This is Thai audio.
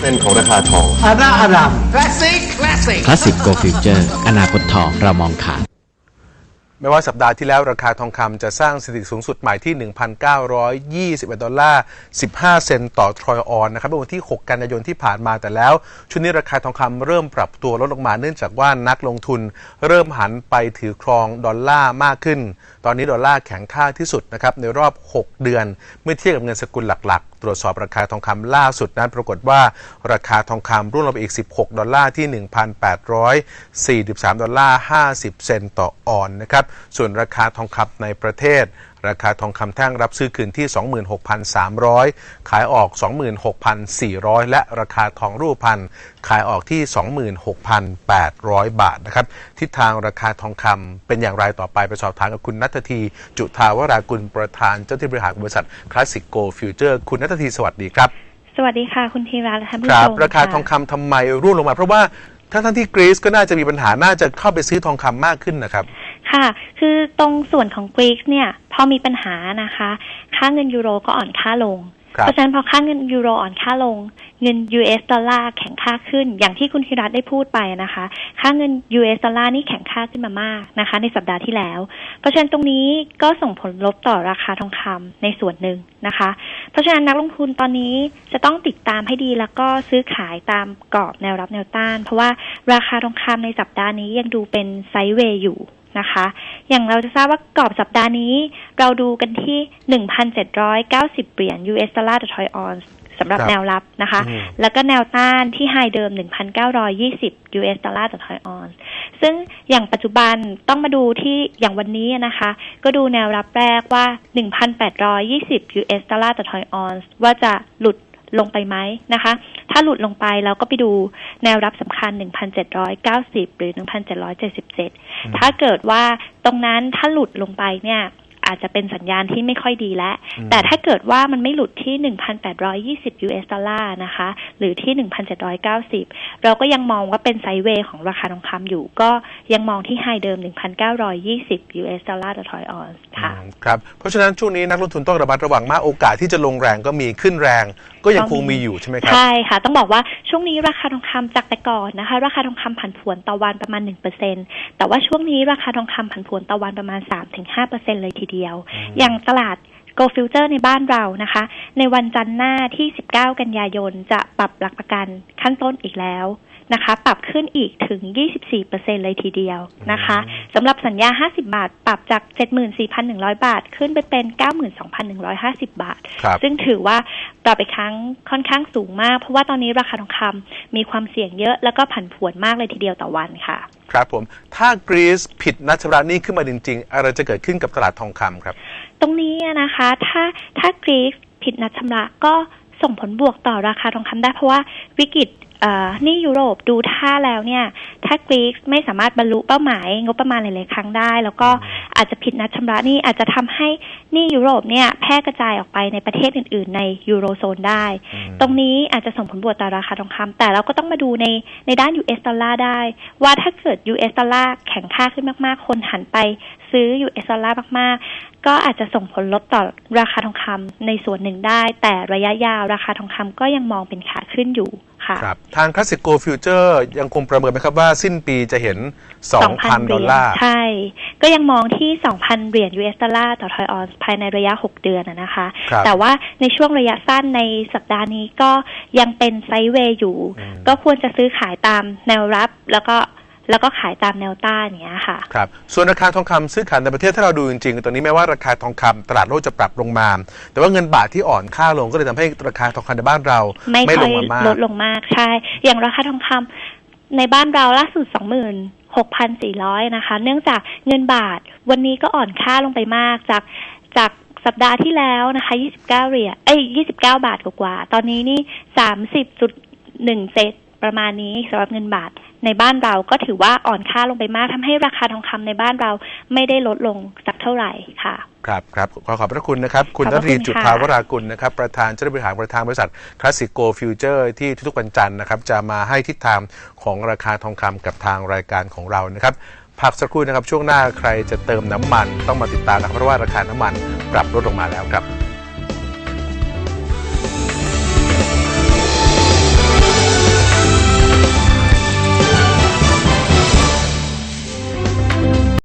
เป็นของราคาทองอาร่าอาราม Classic, classic. คลาสสิกโกฟิวเจอร์อนาคตทองเรามองขาดไม่ว่าสัปดาห์ที่แล้วราคาทองคำจะสร้างสถิติสูงสุดใหม่ที่ 1,921 ดอลลาร์ 15 เซนต์ต่อทรอยออนนะครับเมื่อวันที่ 6 กันยายนที่ผ่านมาแต่แล้ว ชุดนี้ราคาทองคำเริ่มปรับตัวลดลงมาเนื่องจากว่านักลงทุนเริ่มหันไปถือครองดอลลาร์มากขึ้น ตอนนี้ดอลลาร์แข็งค่าที่สุดนะครับในรอบ 6 เดือน เมื่อเทียบกับเงินสกุลหลักๆ ตรวจสอบราคาทองคำล่าสุดนั้นปรากฏว่าราคาทองคำร่วงลงไปอีก 16 ดอลลาร์ที่ 1,843 ดอลลาร์ 50 เซนต์ต่อออนนะครับ ส่วนราคาทองคำในประเทศ ราคาทองคำแท่งรับซื้อคืนที่ 26,300 ขายออก 26,400 และราคาทองรูปพันธ์ขายออกที่ 26,800 บาทนะครับ ทิศทางราคาทองคำเป็นอย่างไรต่อไปไปสอบถามกับคุณนัทที จุทาวรากุลประธานเจ้าที่บริหารบริษัทคลาสสิกโกฟิวเจอร์คุณนัททีสวัสดีครับ สวัสดีค่ะ คุณธีระและท่านผู้คชรับมราคาทองคำทำไมร่วงลงมา เพราะว่าทั้งทั้งๆที่กรีซก็น่าจะมีปัญหาน่าจะเข้าไปซื้อทองคำมากขึ้นนะครับ ค่ะ คือตรงส่วนของกรีกเนี่ยพอมีปัญหานะคะ ค่าเงินยูโรก็อ่อนค่าลงครับเพราะฉะนั้นพอค่าเงินยูโรอ่อนค่าลง เงิน US ดอลลาร์แข็งค่าขึ้น อย่างที่คุณธีรัตน์ได้พูดไปนะคะ ค่าเงิน US ดอลลาร์นี่แข็งค่าขึ้นมามากนะคะ ในสัปดาห์ที่แล้ว เพราะฉะนั้นตรงนี้ก็ส่งผลลบต่อราคาทองคำในส่วนหนึ่งนะคะ เพราะฉะนั้นนักลงทุนตอนนี้จะต้องติดตามให้ดีแล้วก็ซื้อขายตามกรอบแนวรับแนวต้าน เพราะว่าราคาทองคำในสัปดาห์นี้ยังดูเป็นไซด์เวย์อยู่ นะคะ อย่างเราจะทราบว่ากรอบสัปดาห์นี้ เราดูกันที่ 1,790 เหรียญ US ดอลลาร์ต่อทรอยออนซ์สำหรับครับแนวรับนะคะอืมแล้วก็แนวต้านที่ไฮเดิม 1,920 US ดอลลาร์ต่อทรอยออนซ์ซึ่งอย่างปัจจุบันต้องมาดูที่อย่างวันนี้นะคะ ก็ดูแนวรับแรกว่า 1,820 US ดอลลาร์ต่อทรอยออนซ์ว่าจะหลุด ลงไปไหมนะคะ ถ้าหลุดลงไปเราก็ไปดูแนวรับสำคัญ 1,790 หรือ 1,777 ถ้าเกิดว่าตรงนั้นถ้าหลุดลงไปเนี่ยอาจจะเป็นสัญญาณที่ไม่ค่อยดีแล้วอืมแต่ถ้าเกิดว่ามันไม่หลุดที่ 1,820 US ดอลลาร์นะคะ หรือที่ 1,790 เราก็ยังมองว่าเป็นไซด์เวย์ของราคาทองคำอยู่ ก็ยังมองที่ไฮเดิม 1,920 US ดอลลาร์ต่อทรอยออนซ์ค่ะอืมครับ เพราะฉะนั้นช่วงนี้นักลงทุนต้องระมัดระวังมาก โอกาสที่จะลงแรงก็มีขึ้นแรงก็ยังคงมีอยู่ใช่ไหมครับ ใช่ค่ะ ต้องบอกว่าช่วงนี้ราคาทองคำจากแต่ก่อนนะคะ ราคาทองคำผันผวนต่อวันประมาณ 1%แต่ว่าช่วงนี้ราคาทองคำผันผวนต่อวันประมาณ 3-5%เลยทีเดียว อย่างตลาด Go Future ในบ้านเรานะคะ ในวันจันทร์หน้าที่ 19 กันยายนจะปรับหลักประกันขั้นต้นอีกแล้ว นะคะ ปรับขึ้นอีกถึง 24%เลยทีเดียวนะคะสำหรับสัญญา 50 บาท ปรับจาก 74,100 บาท ขึ้นไปเป็น 92,150 บาทครับซึ่งถือว่าปรับไปครั้งค่อนข้างสูงมาก เพราะว่าตอนนี้ราคาทองคำมีความเสี่ยงเยอะแล้วก็ผันผวนมากเลยทีเดียวต่อวันค่ะ ครับผม ถ้ากรีซผิดนัดชำระหนี้ขึ้นมาจริงๆ อะไรจะเกิดขึ้นกับตลาดทองคำครับ ตรงนี้อะนะคะ ถ้าถ้ากรีซผิดนัดชำระก็ส่งผลบวกต่อราคาทองคำได้เพราะว่าวิกฤตเอ่อห นี่ยุโรปดูท่าแล้วเนี่ย ถ้ากรีซไม่สามารถบรรลุเป้าหมาย งบประมาณหลาย ๆ ครั้งได้ แล้วก็อาจจะผิดนัดชำระหนี่อาจจะทำให้หนี่ยุโรปเนี่ยแพร่กระจายออกไปในประเทศอื่น ๆ ในยูโรโซนได้ ตรงนี้อาจจะส่งผลบวกต่อราคาทองคำแต่เราก็ต้องมาดูในในด้าน US ดอลลาร์ได้ ว่าถ้าเกิด US ดอลลาร์แข็งค่าขึ้นมาก ๆ คนหันไปซื้อ US ดอลลาร์มาก ๆ ก็อาจจะส่งผลลบต่อราคาทองคำในส่วนหนึ่งได้ แต่ระยะยาวราคาทองคำก็ยังมองเป็นขาขึ้นอยู่ค่ะครับทางคลาสสิกโกฟิวเจอร์ยังคงประเมินไหมครับว่าสิ้นปีจะเห็น 2,000 ดอลลาร์ ใช่ ก็ยังมองที่ 2,000 เหรียญ US ดอลลาร์ต่อทรอยออนซ์ภายในระยะ 6 เดือนอะนะคะครับแต่ว่าในช่วงระยะสั้นในสัปดาห์นี้ก็ยังเป็นไซด์เวย์อยู่อืมก็ควรจะซื้อขายตามแนวรับแล้วก็ แล้วก็ขายตามแนวต้านอย่างเงี้ยค่ะ ครับ ส่วนราคาทองคำซื้อขายในประเทศถ้าเราดูจริงๆ ตอนนี้แม้ว่าราคาทองคำตลาดโลกจะปรับลงมา แต่ว่าเงินบาทที่อ่อนค่าลงก็เลยทำให้ราคาทองคำในบ้านเราไม่ไม่ค่ลอยงมามากลดลงมากใช่ อย่างราคาทองคำในบ้านเราล่าสุด26,400นะคะ เนื่องจากเงินบาทวันนี้ก็อ่อนค่าลงไปมากจากจากสัปดาห์ที่แล้วนะคะ 29 เหรียญ เอ้ย 29 บาทกว่าๆตอนนี้นี่ 30.1เซตประมาณนี้สำหรับเงินบาท ในบ้านเราก็ถือว่าอ่อนค่าลงไปมากทำให้ราคาทองคำในบ้านเราไม่ได้ลดลงสักเท่าไหร่ค่ะ ครับครับขอขอบพระคุณนะครับ คุณนระรีจุดทาวรากุลนะครับ ประธานเจ้าหน้าที่บริหารประธานบริษัทคลาสสิกโกฟิวเจอร์ที่ทุกๆวันจันทร์นะครับ จะมาให้ทิศทางของราคาทองคำกับทางรายการของเรานะครับพักสักครู่นะครับช่วงหน้าใครจะเติมน้ำมัน ต้องมาติดตามนะครับเพราะว่าราคาน้ำมันปรับลดลงมาแล้วครับ